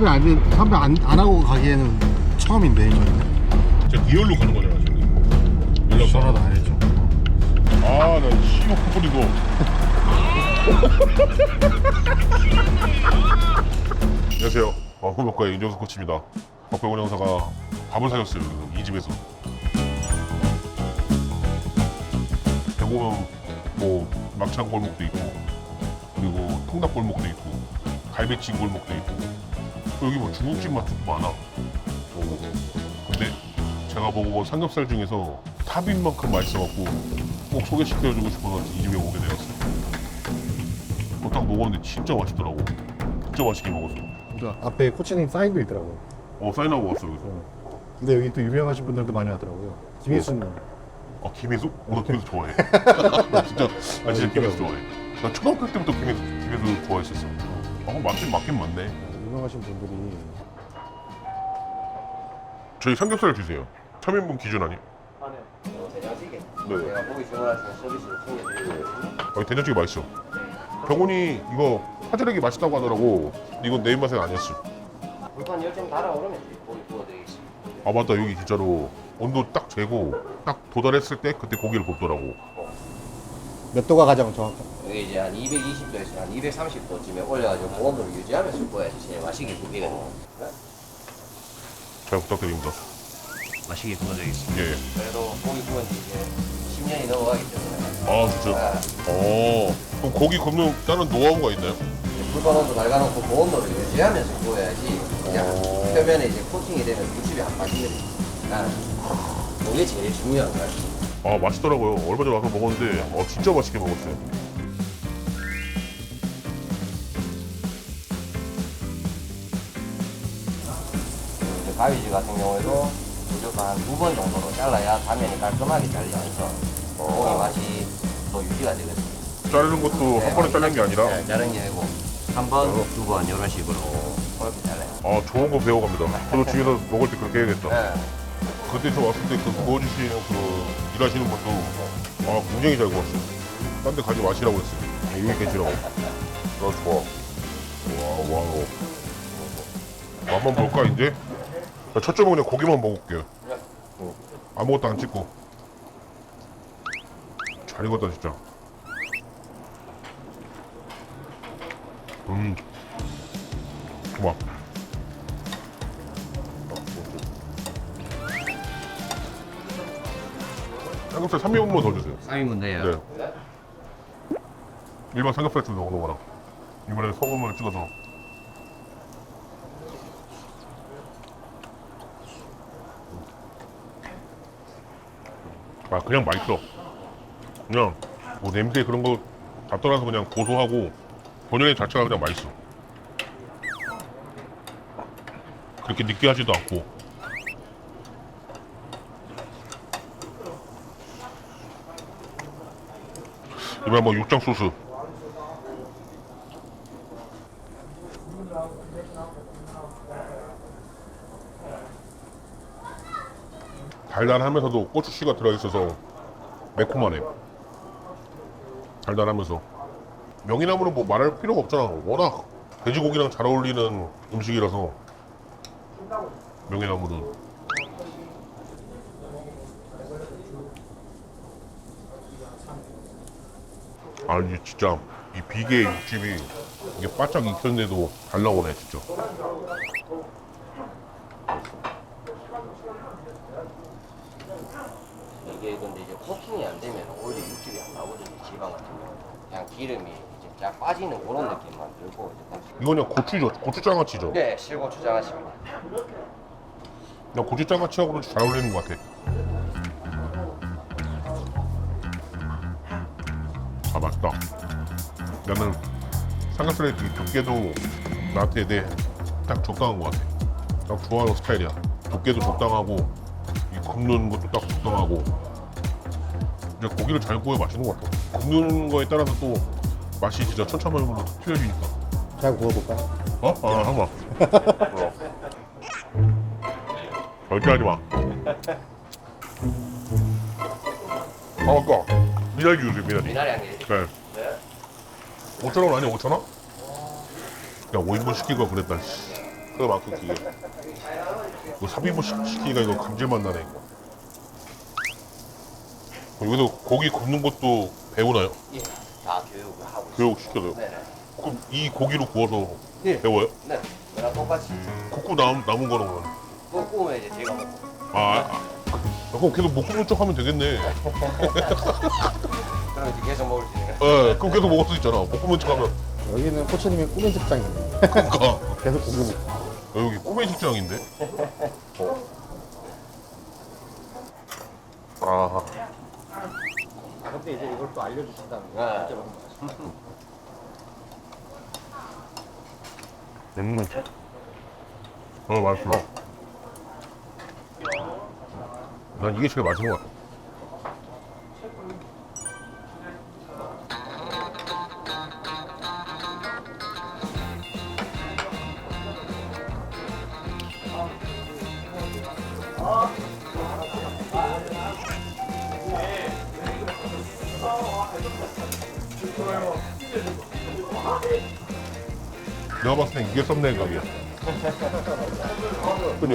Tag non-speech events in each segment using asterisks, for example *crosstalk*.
선배 안, 선배 안, 안 하고 가기에는 처음인데 이거는 진짜 리얼로 가는 거잖아 지금. 연락 전화도 안 했죠 아나 씨발 커플이고. 안녕하세요. 어, 후배과의 윤정수 코치입니다. 박병원 형사가 밥을 사줬어요 여기서, 이 집에서. 배고면 뭐 막창 골목도 있고 그리고 통닭 골목도 있고 갈비찜 골목도 있고. 또 여기 뭐 중국집 맛집도 많아 어, 근데 제가 먹어본 삼겹살 중에서 탑인 만큼 맛있어갖고 꼭 소개시켜주고 싶어서 이 집에 오게 되었어요. 그거 딱 먹었는데 진짜 맛있더라고. 진짜 맛있게 먹었어. 앞에 코치님 사인도 있더라고요 어 사인하고 왔어 여기서. 근데 여기 또 유명하신 분들도 많이 하더라고요 김혜수님 아 김혜수? 어, 나 김혜수 좋아해. *laughs* 나 진짜 나 진짜 김혜수 좋아해. 나 초등학교 때부터 김혜수 김혜수 좋아했었어. 아 맛집 맞긴 맞네. 유명하신 분들이 저희 삼겹살 주세요. 3인분 기준 아니? 안에 된장찌개 네. 제가 고기 주문하시면 서비스로 챙겨드리거든요 어, 된장찌개 맛있어. 병원이 이거 화자르기 맛있다고 하더라고. 근데 이건 내 입맛엔 아니었어. 불판 열정 달아오르면 이제 고기 구워드리겠습니다 아 맞다 여기 진짜로 온도 딱 재고 딱 도달했을 때 그때 고기를 굽더라고 몇 도가 가장 정확한? 여기 이제 한 220도에서 한 230도쯤에 올려가지고 고온도를 유지하면서 구워야지 제일 맛있게 굽거든요 잘 부탁드립니다. 맛있게 구워드리겠습니다. 예. 그래도 고기 구운 지 이제 10년이 넘어가기 때문에. 아 진짜? 어. 그럼 고기 굽는 다른 노하우가 있나요? 이제 불판 온도 달가놓고 고온도를 유지하면서 구워야지 그냥 어. 표면에 이제 코팅이 되면 육즙이 안 빠지거든요. 아, 그게 제일 중요한 거예요 아 맛있더라고요. 얼마 전에 와서 먹었는데 어 진짜 맛있게 먹었어요. 이제 가위질 같은 경우에도 무조건 한 두 번 정도로 잘라야 단면이 깔끔하게 잘리면서 고기 맛이 더 유지가 되거든요. 자르는 것도 한 번에 자르는 게 아니라? 네, 자른 게 아니고 한 번, 두 번 이런 식으로 그렇게 잘라요. 아 좋은 거 배워갑니다. 저도 *laughs* 집에서 먹을 때 그렇게 해야겠다. 네. 그때 저 왔을 때 그 구워주시는 그 일하시는 분도 아 굉장히 잘 구웠어요 딴 데 가지 마시라고 했어요. 아, 여기 계시라고. 나 좋아. 와우 와우. 한번 볼까 이제? 나 첫 점은 그냥 고기만 먹을게요. 어, 아무것도 안 찍고. 잘 익었다 진짜. 음. 좋아 삼겹살 3인분만 더 주세요 쌈이면 돼요. 네. 일반 삼겹살 좀 넣어 놓아라. 이번에 소금을 찍어서. 아 그냥 맛있어. 그냥 뭐 냄새 그런 거 다 떠나서 그냥 고소하고 본연의 자체가 그냥 맛있어. 그렇게 느끼하지도 않고. 이번에 뭐 육장 소스. 달달하면서도 고추씨가 들어있어서 매콤하네. 달달하면서. 명이나무는 뭐 말할 필요가 없잖아. 워낙 돼지고기랑 잘 어울리는 음식이라서. 명이나무는. 아니 진짜 이 비계 육즙이 이게 바짝 익혔는데도 잘 나오네 진짜 이게 근데 이제 코팅이 안 되면 오히려 육즙이 안 나오거든요. 지방 같은 경우. 그냥 기름이 이제 쫙 빠지는 그런 느낌만 들고 이제 딱. 이거 그냥 고추죠 고추장아찌죠 네, 실고추 장아찌입니다. 그냥 고추장아찌하고 그런지 잘 어울리는 것 같아 맛있다 나는 삼겹살의 이 두께도 나한테 내딱 적당한 것 같아 딱 좋아하는 스타일이야 두께도 적당하고 이 굽는 것도 딱 적당하고 이제 고기를 잘 구워 맛있는 것 같아 굽는 거에 따라서 또 맛이 진짜 천차만별로 틀려지니까 잘 구워볼까요? 어? 아, 한번. 어. *laughs* 절대 하지 마. 아, 아까 미나리 주세요, 미나리. 미나리 한 개. 네. 네. 5천 원 아니야, 5천 원? 야, 5인분 시키고 그랬다. 씨. 그만큼 기계. 이거 삽입을 시- 시키기가 이거 감질맛 나네. 이거. 여기서 고기 굽는 것도 배우나요? 예. 다 교육을 하고. 교육 시켜줘요. 네네. 그럼 이 고기로 구워서 예. 배워요? 네. 내가 똑같이 굽고 남, 남은 거는. 그거 구우면 이제 제가 먹고. 아, 아, 그럼 계속 못 굽는 척 하면 되겠네. *laughs* 그럼 이제 계속 먹을 수 있는. 예, 그럼 계속 먹을 수 있잖아. 못 굽는 척 하면. 여기는 코치님의 꿈의 직장이네. 그러니까. *laughs* 계속 고기 먹고. 여기 꿈의 직장인데? 어. 아, 아, 근데 이제 이걸 또 알려주신다는 네. 맵문. *laughs* 어, 맛있어. 난 이게 제일 맛있는 것 같아. 내가 봤을 땐 이게 썸네일 각이야. 그니?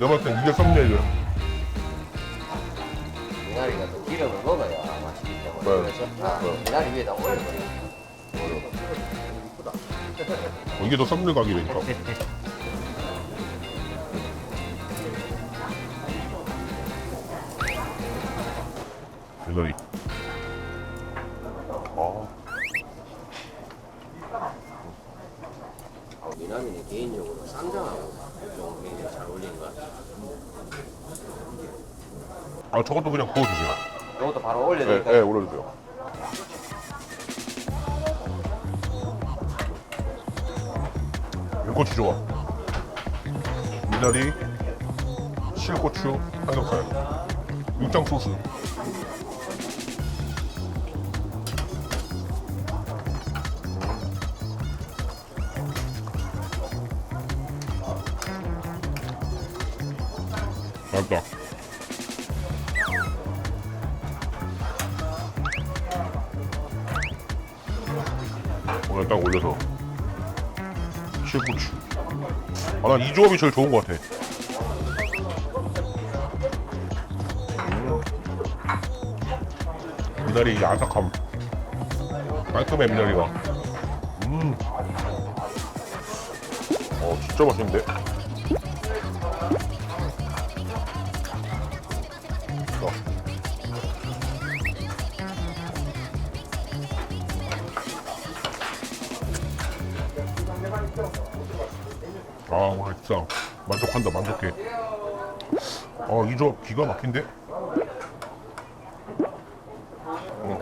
내가 봤을 땐 이게 썸네일이야. 미나리가 또 기름을 먹어야 맛있기 때문에. 네. 그래서 아, 미나리 위에다 올려버려요. 어, 이게 더 썸네일 각이라니까. *laughs* 미나리. 아, 미나리는 개인적으로 쌈장하고 좀 굉장히 잘 어울리는 것 같아요. 아 저것도 그냥 구워주세요. 이것도 바로 네, 올려드릴까요? 네, 올려주세요. 윤꼬치 좋아. 미나리, 실고추, 삼겹살, 육장 소스. 맛있다. 오늘 딱 올려서 실고추 아 난 이 조합이 제일 좋은 것 같아 음. 미나리 이 아삭함 깔끔해 미나리가 음. 어 진짜 맛있는데 자. 아 진짜 만족한다 만족해. 아 이 조합 기가 막힌데? 어.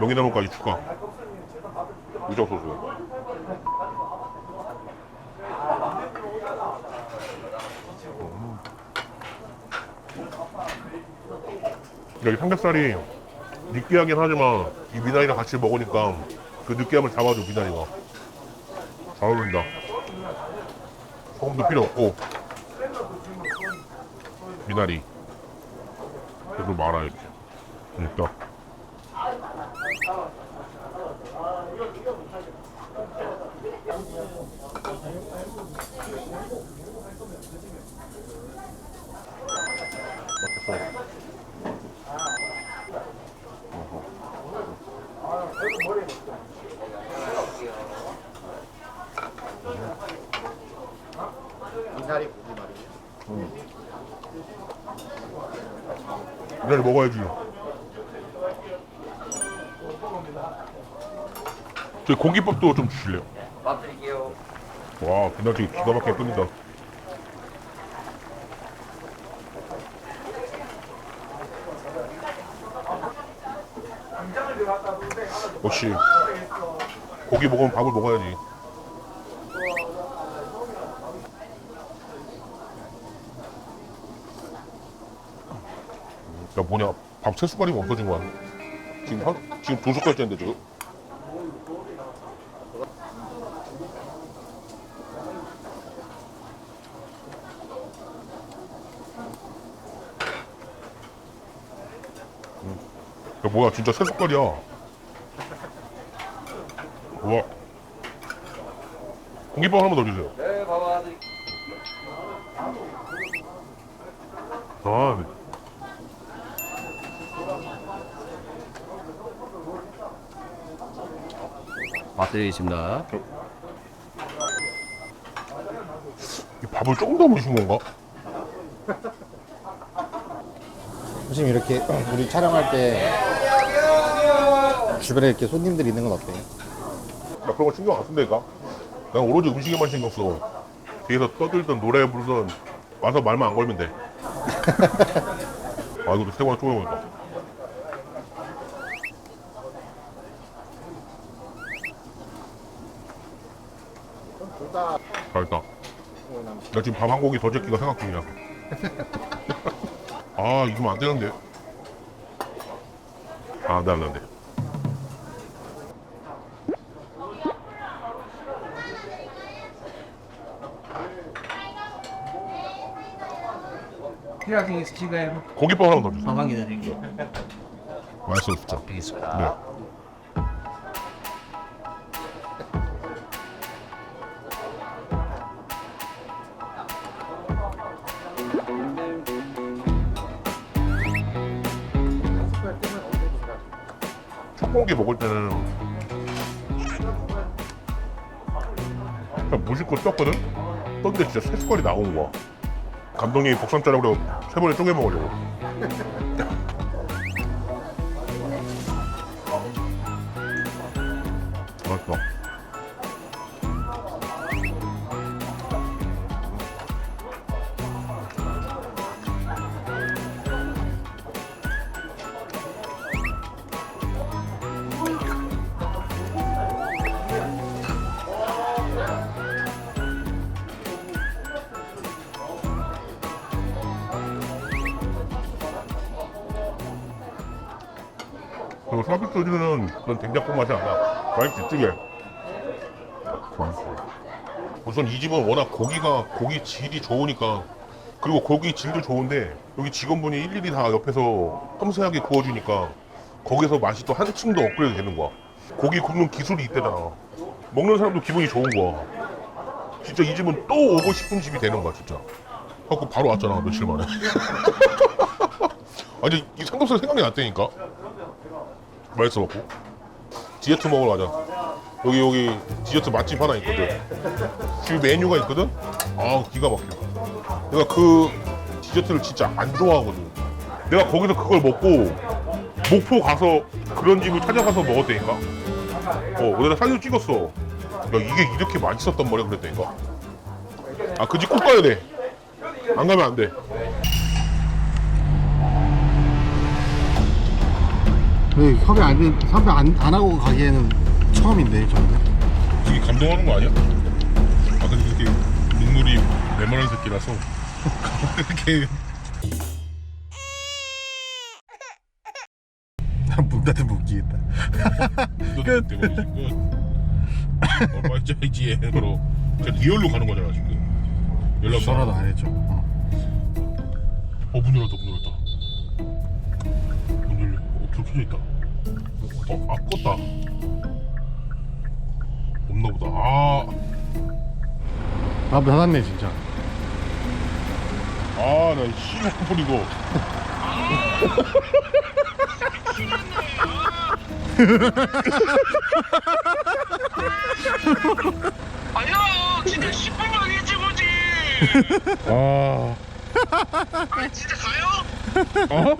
명이나물까지 추가. 유정 소스 여기 삼겹살이 느끼하긴 하지만 이 미나리랑 같이 먹으니까 그 느끼함을 잡아줘 미나리가. 잘 어울린다. 소금도 필요 없고. 미나리. 그리고 말아 이렇게 일단 미나리 고기 말이에요. 미나리 먹어야지 저희 공깃밥도 좀 주실래요? 밥 드릴게요. 와 미나리 기가 막히게 끓는다 역시 고기 먹으면 밥을 먹어야지 야 뭐냐. 밥 세 숟갈이면 없어진 거야. 지금 한 지금 두 숟갈째인데 지금? 야 뭐야. 진짜 세 숟갈이야. 와. 공깃밥 하나만 더 주세요. 네, 봐봐. 드릴게요. 아, 맛드리겠습니다. 이 밥을 조금 더 무신 건가? 선생님 이렇게 우리 촬영할 때 주변에 이렇게 손님들 있는 건 어때요? 나 그런 거 신경 안 쓴다니까. 난 오로지 음식에만 신경 써. 뒤에서 떠들던 노래 부르던 와서 말만 안 걸면 돼. *laughs* 아, 이것도 새우가 먹을까? 맛있다. 나 지금 밥 한 고기 더 제끼가 생각 중이야. *laughs* 아, 이러면 안 되는데. 아, 안 돼, 안 돼, 안 돼. 필요하신 게 있으신가요? 고기밥 하나 더 주세요. 가방 기다릴게요. 맛있어, 진짜. 알겠습니다. 네. 첫 공기 먹을 때는 그냥 무심코 떴거든? 떴는데 진짜 새 숟갈이 나온 거야 감독님이 복선 자르고 세 번에 쪼개 먹으려고 그리고 서비스 소주는 그런 된장국 맛이 안 나. 맛있지, 찌개. 우선 이 집은 워낙 고기가, 고기 질이 좋으니까, 그리고 고기 질도 좋은데, 여기 직원분이 일일이 다 옆에서 섬세하게 구워주니까, 거기서 맛이 또 한층 더 업그레이드 되는 거야. 고기 굽는 기술이 있대잖아. 먹는 사람도 기분이 좋은 거야. 진짜 이 집은 또 오고 싶은 집이 되는 거야, 진짜. 하고 바로 왔잖아, 며칠 만에. *laughs* 아니, 이 삼겹살 생각이 났다니까? 맛있어 먹고. 디저트 먹으러 가자. 여기 여기 디저트 맛집 하나 있거든. 그 메뉴가 있거든? 아 기가 막혀. 내가 그 디저트를 진짜 안 좋아하거든. 내가 거기서 그걸 먹고 목포 가서 그런 집을 찾아가서 먹었다니까? 어 내가 사진 찍었어. 야 이게 이렇게 맛있었단 말이야 그랬다니까? 아그 집 꼭 가야 돼안 가면 안돼 네, 섭외 안, 된- 섭외 안, 안 하고 가기에는 처음인데 저는 되게 감동하는 거 아니야? 아 근데 이렇게 눈물이 메모란 새끼라서 이렇게 문 닫으면 웃기겠다 끝. 빨리 짜야지 바로 저 리얼로 가는 거잖아 지금. 연락 전화도 안 했죠 어. 어문 열었다 문 열었다. 불 켜져 있다. 어, 아 껐다. 없나 보다. 아, 아 닫았네 진짜 아, 나 씨발 이거. 아니야 진짜 10분만 일찍 오지 아, 아 진짜 가요? 어?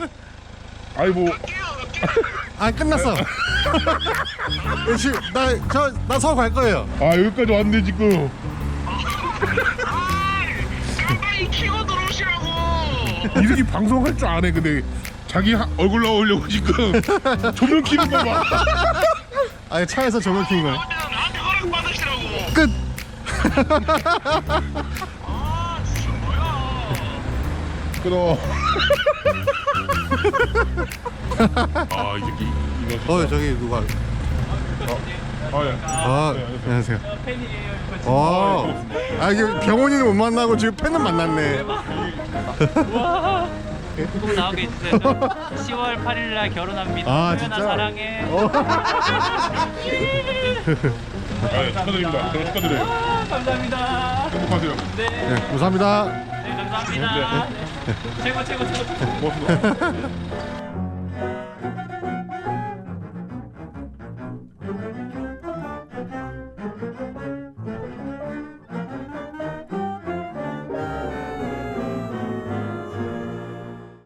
아이 뭐. 갈게 아 끝났어. 지금 나저나 서울 갈 거예요. 아 여기까지 왔는데 지금. 아이 빨리 키고 들어오시라고 이 새끼 방송할 줄 아네 근데. 자기 하- 얼굴 나오려고 지금. 조명 켜는 거 봐. 아 차에서 조명 킨 거야. 언제나 나한테 허락 받으시라고 끝. 아 진짜 뭐야. 끊어. 아이 새끼 이거 어 저기 누가? 아예. 아, 예. 아, 예. 아 네, 예, 안녕하세요. 팬이에요 어아 아, 이게 병원이는 못 만나고 지금 팬은 만났네. 꼭 나오게 해주세요. 10월 8일 날 결혼합니다. 아, 진짜? 사랑해. 어. 축하드립니다. 축하드려요. 아, 감사합니다. 행복하세요. 네, 네 감사합니다. 감사합니다. 네. 최고 최고 최고.